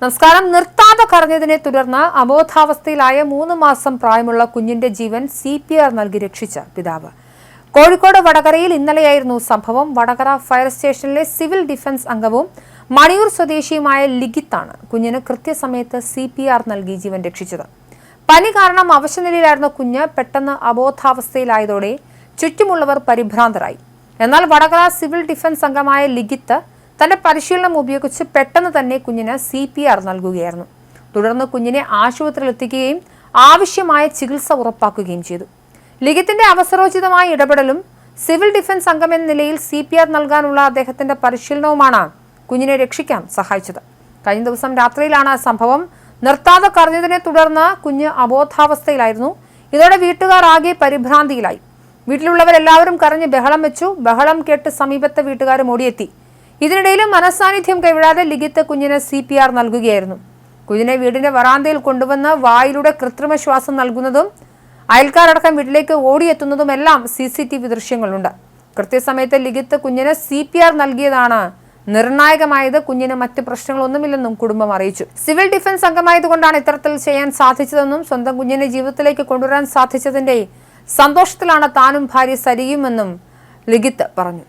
നമസ്കാരം. നിർത്താതെ കറഞ്ഞതിനെ തുടർന്ന് അബോധാവസ്ഥയിലായ മൂന്ന് മാസം പ്രായമുള്ള കുഞ്ഞിന്റെ ജീവൻ സി പി ആർ നൽകി രക്ഷിച്ച പിതാവ്. കോഴിക്കോട് വടകരയിൽ ഇന്നലെയായിരുന്നു സംഭവം. വടകര ഫയർ സ്റ്റേഷനിലെ സിവിൽ ഡിഫൻസ് അംഗവും മണിയൂർ സ്വദേശിയുമായ ലിഖിത്താണ് കുഞ്ഞിന് കൃത്യസമയത്ത് സി പി ആർ നൽകി ജീവൻ രക്ഷിച്ചത്. പനി കാരണം അവശനിലയിലായിരുന്ന കുഞ്ഞ് പെട്ടെന്ന് അബോധാവസ്ഥയിലായതോടെ ചുറ്റുമുള്ളവർ പരിഭ്രാന്തരായി. എന്നാൽ വടകര സിവിൽ ഡിഫൻസ് അംഗമായ ലിഖിത്ത് തന്റെ പരിശീലനം ഉപയോഗിച്ച് പെട്ടെന്ന് തന്നെ കുഞ്ഞിന് സി പി ആർ നൽകുകയായിരുന്നു. തുടർന്ന് കുഞ്ഞിനെ ആശുപത്രിയിൽ എത്തിക്കുകയും ആവശ്യമായ ചികിത്സ ഉറപ്പാക്കുകയും ചെയ്തു. ലിഖിത്തിന്റെ അവസരോചിതമായ ഇടപെടലും സിവിൽ ഡിഫൻസ് അംഗം എന്ന നിലയിൽ സി പി ആർ നൽകാനുള്ള അദ്ദേഹത്തിന്റെ പരിശീലനവുമാണ് കുഞ്ഞിനെ രക്ഷിക്കാൻ സഹായിച്ചത്. കഴിഞ്ഞ ദിവസം രാത്രിയിലാണ് സംഭവം. നിർത്താതെ കരഞ്ഞതിനെ തുടർന്ന് കുഞ്ഞ് അബോധാവസ്ഥയിലായിരുന്നു. ഇതോടെ വീട്ടുകാർ ആകെ പരിഭ്രാന്തിയിലായി. വീട്ടിലുള്ളവരെല്ലാവരും കരഞ്ഞ് ബഹളം വെച്ചു. ബഹളം കേട്ട് സമീപത്തെ വീട്ടുകാരും ഓടിയെത്തി. ഇതിനിടയിലും മനസാന്നിധ്യം കൈവിടാതെ ലിഖിത്ത് കുഞ്ഞിന് സി പി ആർ നൽകുകയായിരുന്നു. കുഞ്ഞിനെ വീടിന്റെ വറാന്തയിൽ കൊണ്ടുവന്ന് വായിലൂടെ കൃത്രിമ ശ്വാസം നൽകുന്നതും അയൽക്കാരടക്കം വീട്ടിലേക്ക് ഓടിയെത്തുന്നതുമെല്ലാം സി സി ടി വി ദൃശ്യങ്ങളുണ്ട്. കൃത്യസമയത്ത് ലിഖിത്ത് കുഞ്ഞിന് സി പി ആർ നൽകിയതാണ് നിർണായകമായത്. കുഞ്ഞിന് മറ്റ് പ്രശ്നങ്ങളൊന്നുമില്ലെന്നും കുടുംബം അറിയിച്ചു. സിവിൽ ഡിഫൻസ് അംഗമായതുകൊണ്ടാണ് ഇത്തരത്തിൽ ചെയ്യാൻ സാധിച്ചതെന്നും സ്വന്തം കുഞ്ഞിനെ ജീവിതത്തിലേക്ക് കൊണ്ടുവരാൻ സാധിച്ചതിന്റെ സന്തോഷത്തിലാണ് താനും ഭാര്യ സരിയുമെന്നും ലിഖിത്ത് പറഞ്ഞു.